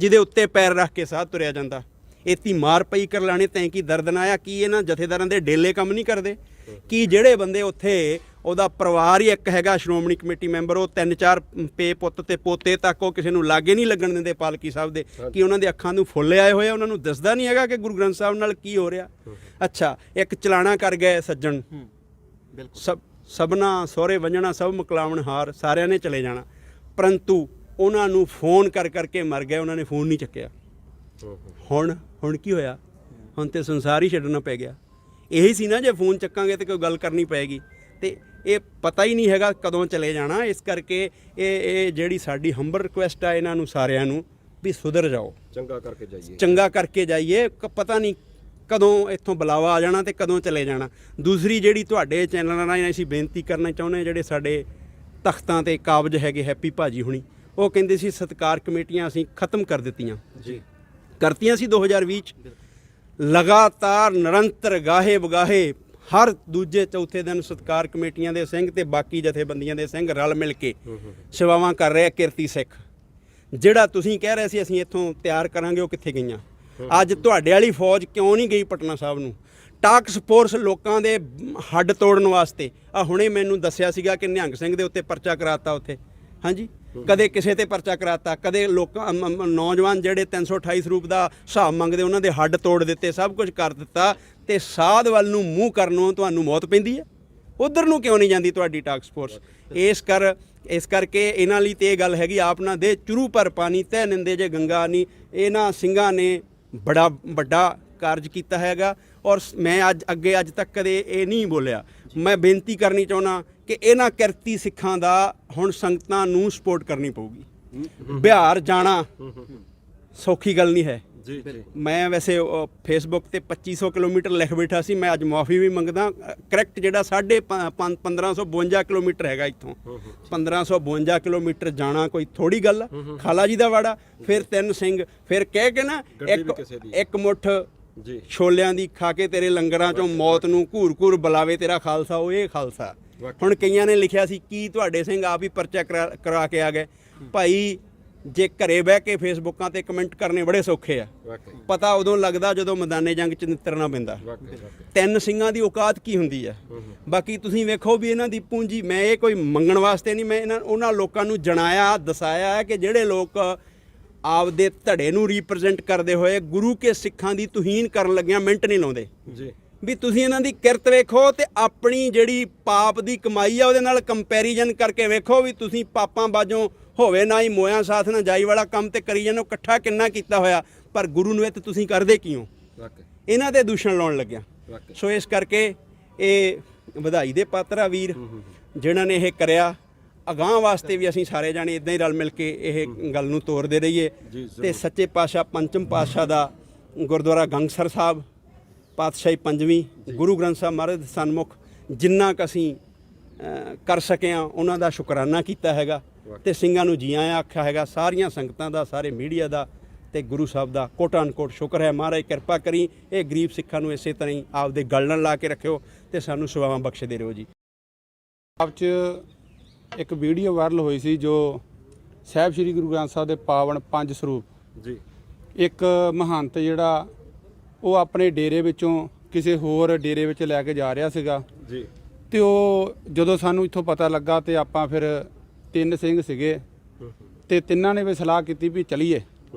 Speaker 4: ਜਿਹਦੇ ਉੱਤੇ ਪੈਰ ਰੱਖ ਕੇ ਸਾਹ ਤੁਰਿਆ ਜਾਂਦਾ। ਇਤੀ ਮਾਰ ਪਈ ਕਰ ਲਾਣੇ ਤੈਂ ਕੀ ਦਰਦ ਨਾ ਆਇਆ, ਕੀ ਇਹਨਾਂ ਜਥੇਦਾਰਾਂ ਦੇ ਡੇਲੇ ਕੰਮ ਨਹੀਂ ਕਰਦੇ? ਕੀ ਜਿਹੜੇ ਬੰਦੇ ਉੱਥੇ ਉਹਦਾ ਪਰਿਵਾਰ ਹੀ ਇੱਕ ਹੈਗਾ ਸ਼੍ਰੋਮਣੀ ਕਮੇਟੀ ਮੈਂਬਰ ਉਹ ਤਿੰਨ ਚਾਰ ਪੇ ਪੁੱਤ ਤੇ ਪੋਤੇ ਤੱਕ ਉਹ ਕਿਸੇ ਨੂੰ ਲਾਗੇ ਨਹੀਂ ਲੱਗਣ ਦਿੰਦੇ ਪਾਲਕੀ ਸਾਹਿਬ ਦੇ। ਕੀ ਉਹਨਾਂ ਦੇ ਅੱਖਾਂ ਨੂੰ ਫੁੱਲ ਆਏ ਹੋਏ ਆ? ਉਹਨਾਂ ਨੂੰ ਦਿਸਦਾ ਨਹੀਂ ਹੈਗਾ ਕਿ ਗੁਰੂ ਗ੍ਰੰਥ ਸਾਹਿਬ ਨਾਲ ਕੀ ਹੋ ਰਿਹਾ। ਅੱਛਾ ਇੱਕ ਚਲਾਣਾ ਕਰ ਗਏ ਸੱਜਣ।
Speaker 3: ਬਿਲਕੁਲ।
Speaker 4: ਸਭ ਸਭਨਾ ਸਹੁਰੇ ਵੰਜਣਾ ਸਭ ਮੁਕਲਾਵਣ ਹਾਰ ਸਾਰਿਆਂ ਨੇ ਚਲੇ ਜਾਣਾ। ਪਰੰਤੂ ਉਹਨਾਂ ਨੂੰ ਫੋਨ ਕਰ ਕਰਕੇ ਮਰ ਗਏ ਉਹਨਾਂ ਨੇ ਫੋਨ ਨਹੀਂ ਚੱਕਿਆ। ਹੁਣ ਹੁਣ ਕੀ ਹੋਇਆ? ਹੁਣ ਤੇ ਸੰਸਾਰ ਹੀ ਛੱਡਣਾ ਪੈ ਗਿਆ। ਇਹੀ ਸੀ ਨਾ ਜੇ ਫੋਨ ਚੱਕਾਂਗੇ ਤੇ ਕੋਈ ਗੱਲ ਕਰਨੀ ਪਏਗੀ। ਤੇ ਇਹ ਪਤਾ ਹੀ ਨਹੀਂ ਹੈਗਾ ਕਦੋਂ ਚਲੇ ਜਾਣਾ। ਇਸ ਕਰਕੇ ਇਹ ਇਹ ਜਿਹੜੀ ਸਾਡੀ ਹੰਬਲ ਰਿਕੁਐਸਟ ਆ ਇਹਨਾਂ ਨੂੰ ਸਾਰਿਆਂ ਨੂੰ ਵੀ ਸੁਧਰ ਜਾਓ।
Speaker 2: ਚੰਗਾ ਕਰਕੇ ਜਾਈਏ।
Speaker 4: ਚੰਗਾ ਕਰਕੇ ਜਾਈਏ। ਪਤਾ ਨਹੀਂ ਕਦੋਂ ਇੱਥੋਂ ਬੁਲਾਵਾ ਆ ਜਾਣਾ ਤੇ ਕਦੋਂ ਚਲੇ ਜਾਣਾ। ਦੂਸਰੀ ਜਿਹੜੀ ਤੁਹਾਡੇ ਚੈਨਲਾਂ ਰਾਹੀਂ ਅਸੀਂ ਬੇਨਤੀ ਕਰਨਾ ਚਾਹੁੰਦੇ ਜਿਹੜੇ ਸਾਡੇ ਤਖਤਾਂ ਤੇ ਕਾਬਜ ਹੈਗੇ ਹੈਪੀ ਭਾਜੀ ਹੁਣੀ ਉਹ ਕਹਿੰਦੇ ਸੀ ਸਤਕਾਰ ਕਮੇਟੀਆਂ ਅਸੀਂ ਖਤਮ ਕਰ ਦਿੱਤੀਆਂ।
Speaker 2: ਜੀ।
Speaker 4: ਕਰਤੀਆਂ ਸੀ 2020 ਚ। ਲਗਾਤਾਰ ਨਿਰੰਤਰ ਗਾਹੇ ਬਗਾਹੇ ਹਰ ਦੂਜੇ ਚੌਥੇ ਦਿਨ ਸਤਕਾਰ ਕਮੇਟੀਆਂ ਦੇ ਸਿੰਘ ਤੇ ਬਾਕੀ ਜਥੇਬੰਦੀਆਂ ਦੇ ਸਿੰਘ ਰਲ ਮਿਲ ਕੇ ਸੇਵਾਵਾਂ ਕਰ ਰਹੇ ਆ ਕਿਰਤੀ ਸਿੱਖ। ਜਿਹੜਾ ਤੁਸੀਂ ਕਹਿ ਰਹੇ ਸੀ ਅਸੀਂ ਇੱਥੋਂ ਤਿਆਰ ਕਰਾਂਗੇ ਉਹ ਕਿੱਥੇ ਗਈਆਂ? ਅੱਜ ਤੁਹਾਡੇ ਵਾਲੀ ਫੌਜ ਕਿਉਂ ਨਹੀਂ ਗਈ ਪਟਨਾ ਸਾਹਿਬ ਨੂੰ? ਟਾਕਸ ਫੋਰਸ ਲੋਕਾਂ ਦੇ ਹੱਡ ਤੋੜਨ ਵਾਸਤੇ। ਆ ਹੁਣੇ ਮੈਨੂੰ ਦੱਸਿਆ ਸੀਗਾ ਕਿ ਨਿਹੰਗ ਸਿੰਘ ਦੇ ਉੱਤੇ ਪਰਚਾ ਕਰਾਤਾ ਉੱਥੇ। ਹਾਂਜੀ। ਕਦੇ ਕਿਸੇ ਤੇ ਪਰਚਾ ਕਰਾਤਾ, ਕਦੇ ਲੋਕਾਂ, ਅਮ- ਅਮ- ਨੌਜਵਾਨ ਜਿਹੜੇ 328 ਸਰੂਪ ਦਾ ਹਿਸਾਬ ਮੰਗਦੇ, ਉਹਨਾਂ ਦੇ ਹੱਡ ਤੋੜ ਦਿੱਤੇ, ਸਭ ਕੁਝ ਕਰ ਦਿੱਤਾ ਤੇ ਸਾਧ ਵੱਲ ਨੂੰ ਮੂੰਹ ਕਰਨੋਂ ਤੁਹਾਨੂੰ ਮੌਤ ਪੈਂਦੀ ਹੈ। ਉਧਰ ਨੂੰ ਕਿਉਂ ਨਹੀਂ ਜਾਂਦੀ ਤੁਹਾਡੀ ਟਾਕਸ ਫੋਰਸ ਇਸ ਕਰ, ਇਸ ਕਰਕੇ ਇਹਨਾਂ ਲਈ ਤੇ ਇਹ ਗੱਲ ਹੈਗੀ, ਆਪ ਨਾ ਦੇ ਚੁਰੂ ਪਰ ਪਾਣੀ ਤੈ ਨਿੰਦੇ ਜੇ ਗੰਗਾ ਨਹੀਂ ਇਹਨਾਂ ਸਿੰਘਾਂ ਨੇ ਬੜਾ, ਵੱਡਾ ਕਾਰਜ ਕੀਤਾ ਹੈਗਾ ਔਰ ਮੈਂ ਅੱਜ, ਅੱਗੇ ਅੱਜ ਤੱਕ ਕਦੇ ਇਹ ਨਹੀਂ ਬੋਲਿਆ। ਮੈਂ ਬੇਨਤੀ ਕਰਨੀ ਚਾਹੁੰਦਾ ਕਿ ਇਹਨਾਂ ਕਿਰਤੀ ਸਿੱਖਾਂ ਦਾ ਹੁਣ ਸੰਗਤਾਂ ਨੂੰ ਸਪੋਰਟ ਕਰਨੀ ਪਊਗੀ। ਬਿਹਾਰ ਜਾਣਾ ਸੌਖੀ ਗੱਲ ਨਹੀਂ ਹੈ।
Speaker 2: ਜੀ
Speaker 4: ਮੈਂ ਵੈਸੇ ਫੇਸਬੁੱਕ ਤੇ 2500 ਕਿਲੋਮੀਟਰ ਲਿਖ ਬੈਠਾ ਸੀ ਮੈਂ ਅੱਜ ਮਾਫੀ ਵੀ ਮੰਗਦਾ। ਕਰੈਕਟ ਜਿਹੜਾ ਸਾਢੇ ਪ- ਪੰਜ- 1552 ਕਿਲੋਮੀਟਰ ਹੈਗਾ ਇੱਥੋਂ। 1552 ਕਿਲੋਮੀਟਰ ਜਾਣਾ ਕੋਈ ਥੋੜੀ ਗੱਲ ਖਾਲਾ ਜੀ ਦਾ ਵਾੜਾ ਫਿਰ ਤਿੰਨ ਸਿੰਘ ਫਿਰ ਕਹਿ ਕੇ ਨਾ ਇੱਕ। ਇੱਕ ਮੁੱਠ
Speaker 2: ਜੀ।
Speaker 4: ਛੋਲਿਆਂ ਦੀ ਖਾ ਕੇ ਤੇਰੇ ਲੰਗਰਾਂ ਚੋਂ ਮੌਤ ਨੂੰ ਘੂਰ-ਘੂਰ ਬੁਲਾਵੇ ਤੇਰਾ ਖਾਲਸਾ ਉਹ ਇਹ ਖਾਲਸਾ। ਹੁਣ ਕਈਆਂ ਨੇ ਲਿਖਿਆ ਸੀ ਕੀ ਤੁਹਾਡੇ ਸਿੰਘ ਆਪ ਹੀ ਪਰਚਾ ਕਰਾ ਕੇ ਆ ਗਏ? ਭਾਈ ਜੇ ਘਰੇ ਬਹਿ ਕੇ ਫੇਸਬੁੱਕਾਂ ਤੇ ਕਮੈਂਟ ਕਰਨੇ ਬੜੇ ਸੌਖੇ ਆ। ਪਤਾ ਉਦੋਂ ਲੱਗਦਾ ਜਦੋਂ ਮੈਦਾਨੇ ਜੰਗ 'ਚ ਨਿੱਤਰਨਾ ਪੈਂਦਾ। ਤਿੰਨ ਸਿੰਘਾਂ ਦੀ ਔਕਾਤ ਕੀ ਹੁੰਦੀ ਹੈ ਬਾਕੀ ਤੁਸੀਂ ਵੇਖੋ ਵੀ ਇਹਨਾਂ ਦੀ ਪੂੰਜੀ ਮੈਂ ਇਹ ਕੋਈ ਮੰਗਣ ਵਾਸਤੇ ਨਹੀਂ ਮੈਂ ਇਹਨਾਂ ਉਹਨਾਂ ਲੋਕਾਂ ਨੂੰ ਜਣਾਇਆ ਦਸਾਇਆ ਹੈ ਕਿ ਜਿਹੜੇ ਲੋਕ ਆਪਦੇ ਧੜੇ ਨੂੰ ਰਿਪਰੈਜ਼ੈਂਟ ਕਰਦੇ ਹੋਏ ਗੁਰੂ ਕੇ ਸਿੱਖਾਂ ਦੀ ਤੁਹੀਨ ਕਰਨ ਲੱਗਿਆਂ ਮਿੰਟ ਨਹੀਂ ਲਾਉਂਦੇ।
Speaker 2: ਜੀ।
Speaker 4: ਵੀ ਤੁਸੀਂ ਇਹਨਾਂ ਦੀ ਕਿਰਤ ਵੇਖੋ ਤੇ ਆਪਣੀ ਜਿਹੜੀ ਪਾਪ ਦੀ ਕਮਾਈ ਆ ਉਹਦੇ ਨਾਲ ਕੰਪੈਰੀਜ਼ਨ ਕਰਕੇ ਵੇਖੋ ਵੀ ਤੁਸੀਂ ਪਾਪਾਂ ਬਾਝੋਂ ਹੋਵੇ ਨਾ ਹੀ ਮੋਇਆਂ ਸਾਥ ਨਾ ਜਾਈ ਵਾਲਾ ਕੰਮ ਤੇ ਕਰੀ ਜਾਂਦੇ ਇਕੱਠਾ ਕਿੰਨਾ ਕੀਤਾ ਹੋਇਆ? ਪਰ ਗੁਰੂ ਨੂੰ ਇਹ ਤੇ ਤੁਸੀਂ ਕਰਦੇ ਕਿਉਂ? ਇਹਨਾਂ ਤੇ ਦੂਸ਼ਣ ਲਾਉਣ ਲੱਗਿਆ। ਸੋ ਇਸ ਕਰਕੇ ਇਹ ਵਧਾਈ ਦੇ ਪਾਤਰ ਆ ਵੀਰ ਜਿਨ੍ਹਾਂ ਨੇ ਇਹ ਕਰਿਆ। ਅਗਾਹ ਵਾਸਤੇ ਵੀ ਅਸੀਂ ਸਾਰੇ ਜਾਣੇ ਇਦਾਂ ਹੀ ਰਲ ਮਿਲ ਕੇ ਇਹ ਗੱਲ ਨੂੰ ਤੋਰਦੇ ਰਹੀਏ ਤੇ ਸੱਚੇ ਪਾਤਸ਼ਾਹ ਪੰਚਮ ਪਾਤਸ਼ਾਹ ਦਾ ਗੁਰਦੁਆਰਾ ਗੰਗਸਰ ਸਾਹਿਬ ਪਾਤਸ਼ਾਹੀ ਪੰਜਵੀਂ ਗੁਰੂ ਗ੍ਰੰਥ ਸਾਹਿਬ ਮਹਾਰਾਜ ਦੇ ਸਨਮੁਖ ਜਿੰਨਾ ਕੁ ਅਸੀਂ ਕਰ ਸਕੇ ਹਾਂ ਉਹਨਾਂ ਦਾ ਸ਼ੁਕਰਾਨਾ ਕੀਤਾ ਹੈਗਾ ਤੇ ਸਿੰਘਾਂ ਨੂੰ ਜੀ ਆਇਆਂ ਆਖਿਆ ਹੈਗਾ। ਸਾਰੀਆਂ ਸੰਗਤਾਂ ਦਾ ਸਾਰੇ ਮੀਡੀਆ ਦਾ ਤੇ ਗੁਰੂ ਸਾਹਿਬ ਦਾ ਕੋਟਾਂ ਕੋਟ ਸ਼ੁਕਰ ਹੈ। ਮਹਾਰਾਜ ਕਿਰਪਾ ਕਰੀ ਇਹ ਗਰੀਬ ਸਿੱਖਾਂ ਨੂੰ ਇਸੇ ਤਰ੍ਹਾਂ ਹੀ ਆਪਦੇ ਗਲ ਨਾਲ ਲਾ ਕੇ ਰੱਖਿਓ ਤੇ ਸਾਨੂੰ ਸੇਵਾਵਾਂ ਬਖਸ਼ਦੇ ਰਹੋ ਜੀ।
Speaker 1: ਆਪ 'ਚ ਇੱਕ ਵੀਡੀਓ ਵਾਇਰਲ ਹੋਈ ਸੀ ਜੋ ਸਾਹਿਬ ਸ੍ਰੀ ਗੁਰੂ ਗ੍ਰੰਥ ਸਾਹਿਬ ਦੇ ਪਾਵਨ ਪੰਜ ਸਰੂਪ
Speaker 2: ਜੀ।
Speaker 1: ਇੱਕ ਮਹੰਤ ਜਿਹੜਾ ਉਹ ਆਪਣੇ ਡੇਰੇ ਵਿੱਚੋਂ ਕਿਸੇ ਹੋਰ ਡੇਰੇ ਵਿੱਚ ਲੈ ਕੇ ਜਾ ਰਿਹਾ ਸੀਗਾ।
Speaker 2: ਜੀ।
Speaker 1: ਤੇ ਉਹ ਜਦੋਂ ਸਾਨੂੰ ਇੱਥੋਂ ਪਤਾ ਲੱਗਾ ਤੇ ਆਪਾਂ ਫਿਰ ਤਿੰਨ ਸਿੰਘ ਸੀਗੇ। ਤੇ ਤਿੰਨਾਂ ਨੇ ਵੀ ਸਲਾਹ ਕੀਤੀ ਵੀ ਚਲੀਏ।